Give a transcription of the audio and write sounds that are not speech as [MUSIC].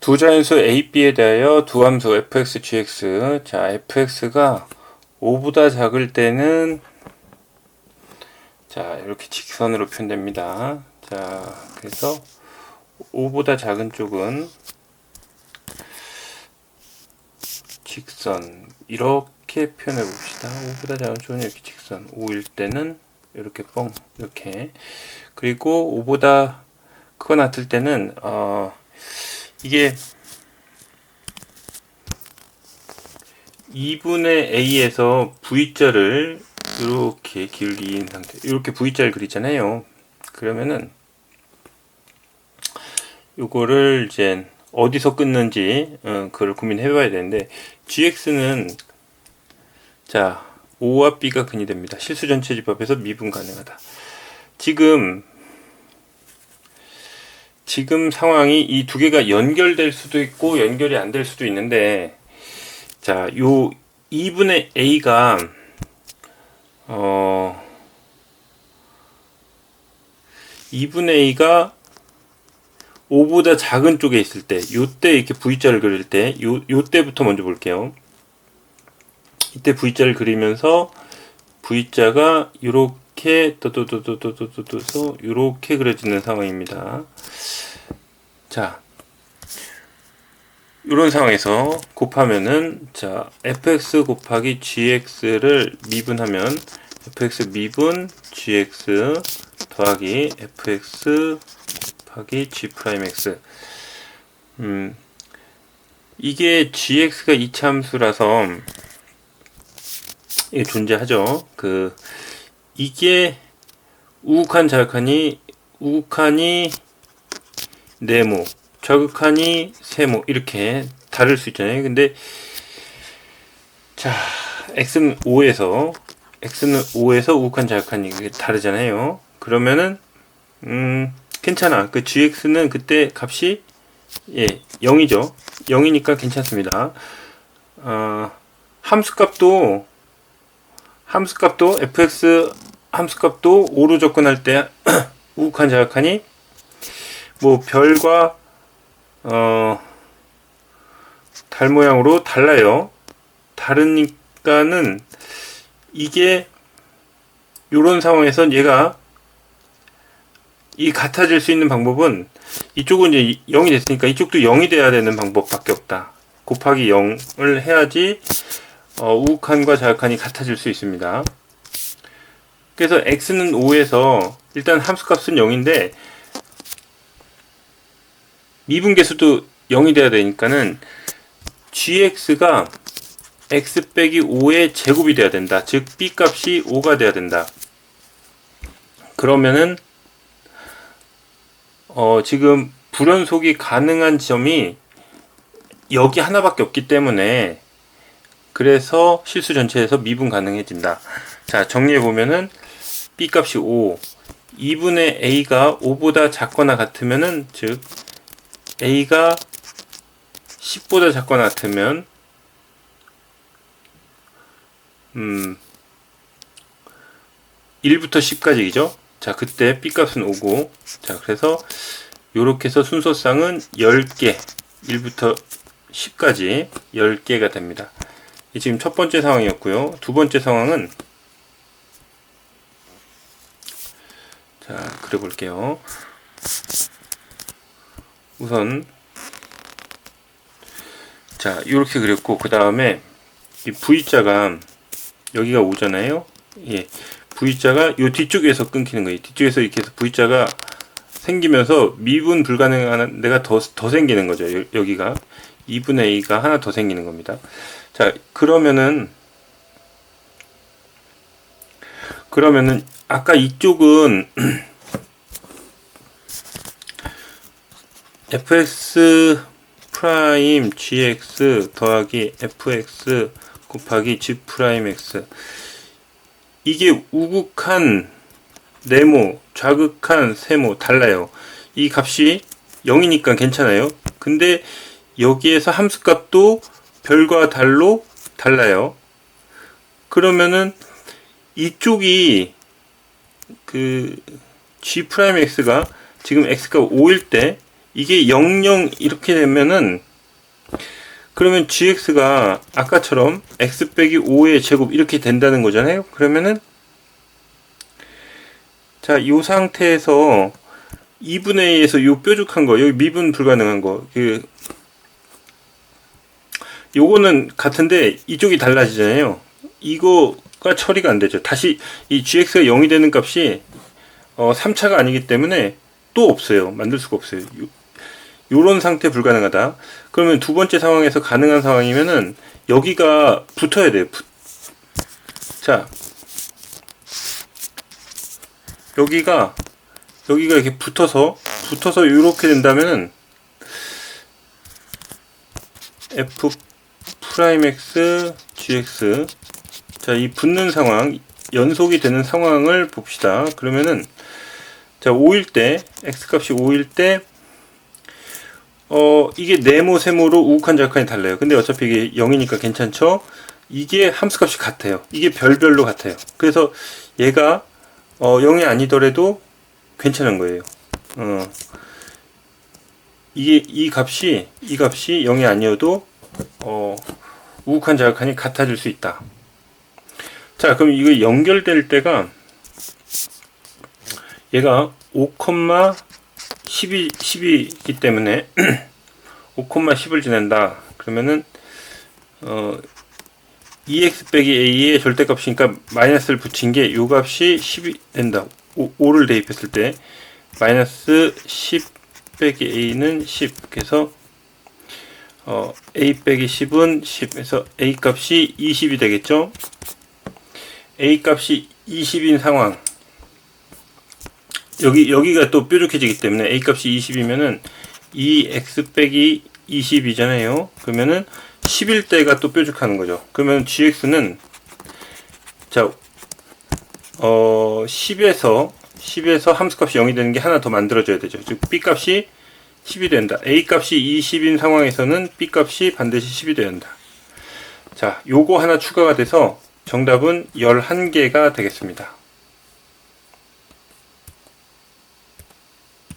두 자연수 a, b에 대하여 두 함수 fx, gx. 자, fx가 5보다 작을 때는 자, 이렇게 직선으로 표현됩니다. 자, 그래서 5보다 작은 쪽은 직선 이렇게 표현해 봅시다. 5보다 작은 쪽은 이렇게 직선. 5일 때는 이렇게 뻥 이렇게 그리고 5보다 크거 같을 때는 어 이게 2분의 a에서 v자를 이렇게 기울인 상태 이렇게 v자를 그리잖아요. 그러면은 요거를 이제 어디서 끊는지 어, 그걸 고민해 봐야 되는데 gx는 자 5와 b가 근이 됩니다. 실수 전체 집합에서 미분 가능하다. 지금 지금 상황이 이 두 개가 연결될 수도 있고 연결이 안 될 수도 있는데 자, 요 2분의 a가 어 2분의 a가 5보다 작은 쪽에 있을 때, 요때 이렇게 V자를 그릴 때, 요, 요때부터 먼저 볼게요. 이때 V자를 그리면서 V자가 요렇게 또또또또또또또또 요렇게 그려지는 상황입니다. 자, 이런 상황에서 곱하면은 자 fx 곱하기 gx를 미분하면 fx 미분 gx 더하기 fx 곱하기 g 프라임 x 음 이게 gx가 이차함수라서 이게 존재하죠. 그 이게 우극한 자극하니 우극한이 네모 저극하니 세모 이렇게 다를 수 있잖아요. 근데 자 x는 5에서 x는 5에서 우극한 자극한 이게 다르잖아요. 그러면은 음 괜찮아. 그 gx는 그때 값이 예 0이죠. 0이니까 괜찮습니다. 어, 함수 값도 함수값도 fx 함수값도 5로 접근할 때 [CLEARS THROAT] 우극한 자극하니 뭐 별과 어, 달 모양으로 달라요. 다르니까는 이게 이런 상황에선 얘가 이 같아질 수 있는 방법은 이쪽은 이제 0이 됐으니까 이쪽도 0이 돼야 되는 방법밖에 없다. 곱하기 0을 해야지 어, 우극한과 자극한이 같아질 수 있습니다. 그래서 x는 5에서 일단 함수값은 0인데 미분계수도 0이 돼야 되니까는 gx가 x 빼기 5의 제곱이 돼야 된다. 즉 b 값이 5가 돼야 된다. 그러면은 어 지금 불연속이 가능한 점이 여기 하나밖에 없기 때문에 그래서 실수 전체에서 미분 가능해진다. 자 정리해 보면은 b 값이 5 2분의 a가 5보다 작거나 같으면은 즉 a가 10보다 작거나 같으면 음 1부터 10까지죠. 자, 그때 b 값은 5고 자, 그래서 요렇게 해서 순서상은 10개 1부터 10까지 10개가 됩니다. 이 지금 첫 번째 상황이었고요. 두 번째 상황은 자, 그려 볼게요. 우선 자 이렇게 그렸고 그 다음에 이 V자가 여기가 오잖아요 예 V자가 요 뒤쪽에서 끊기는 거예요 뒤쪽에서 이렇게 해서 V자가 생기면서 미분 불가능한 데가 더, 더 생기는 거죠 여, 여기가 2분의 A가 하나 더 생기는 겁니다 자 그러면은 그러면은 아까 이쪽은 [CLEARS THROAT] fx 프라임 gx 더하기 fx 곱하기 g 프라임 x 이게 우극한 네모, 좌극한 세모 달라요. 이 값이 0이니까 괜찮아요. 근데 여기에서 함수값도 별과 달로 달라요. 그러면은 이쪽이 그 g 프라임 x가 지금 x가 5일 때 이게 00 이렇게 되면은 그러면 gx가 아까처럼 x 빼기 5의 제곱 이렇게 된다는 거잖아요. 그러면은 자, 이 상태에서 2분의 2에서 요 뾰족한 거, 여기 미분 불가능한 거, 그 요거는 같은데 이쪽이 달라지잖아요. 이거가 처리가 안 되죠. 다시 이 gx가 0이 되는 값이 어, 3차가 아니기 때문에 또 없어요. 만들 수가 없어요. 요, 요런 상태 불가능하다. 그러면 두 번째 상황에서 가능한 상황이면은 여기가 붙어야 돼요. 붙- 자, 여기가 여기가 이렇게 붙어서 붙어서 이렇게 된다면은 f 프라임 x gx 자 이 붙는 상황 연속이 되는 상황을 봅시다. 그러면은 자 5일 때 x 값이 5일 때 어, 이게 네모, 세모로 우욱한 절칸이 달라요. 근데 어차피 이게 0이니까 괜찮죠? 이게 함수값이 같아요. 이게 별별로 같아요. 그래서 얘가 어, 0이 아니더라도 괜찮은 거예요. 어, 이게 이 값이 이 값이 0이 아니어도 어, 우욱한 자극한이 같아질 수 있다. 자, 그럼 이거 연결될 때가 얘가 5,10이 10이기 때문에 [CLEARS THROAT] 5,10을 지낸다. 그러면은 어 2x 빼기 a의 절대값이니까 마이너스를 붙인 게 요 값이 10이 된다. 5, 5를 대입했을 때 마이너스 10 빼기 a는 10. 그래서 어, a 빼기 10은 10에서 a 값이 20이 되겠죠? a 값이 20인 상황. 여기 여기가 또 뾰족해지기 때문에 a 값이 20이면은 2x 빼기 20이잖아요. 그러면은 10일 때가 또 뾰족하는 거죠. 그러면 gx는 자, 어, 10에서 10에서 함수값이 0이 되는 게 하나 더 만들어져야 되죠. 즉 b 값이 10이 된다. a 값이 20인 상황에서는 b 값이 반드시 10이 된다. 자, 요거 하나 추가가 돼서 정답은 11개가 되겠습니다.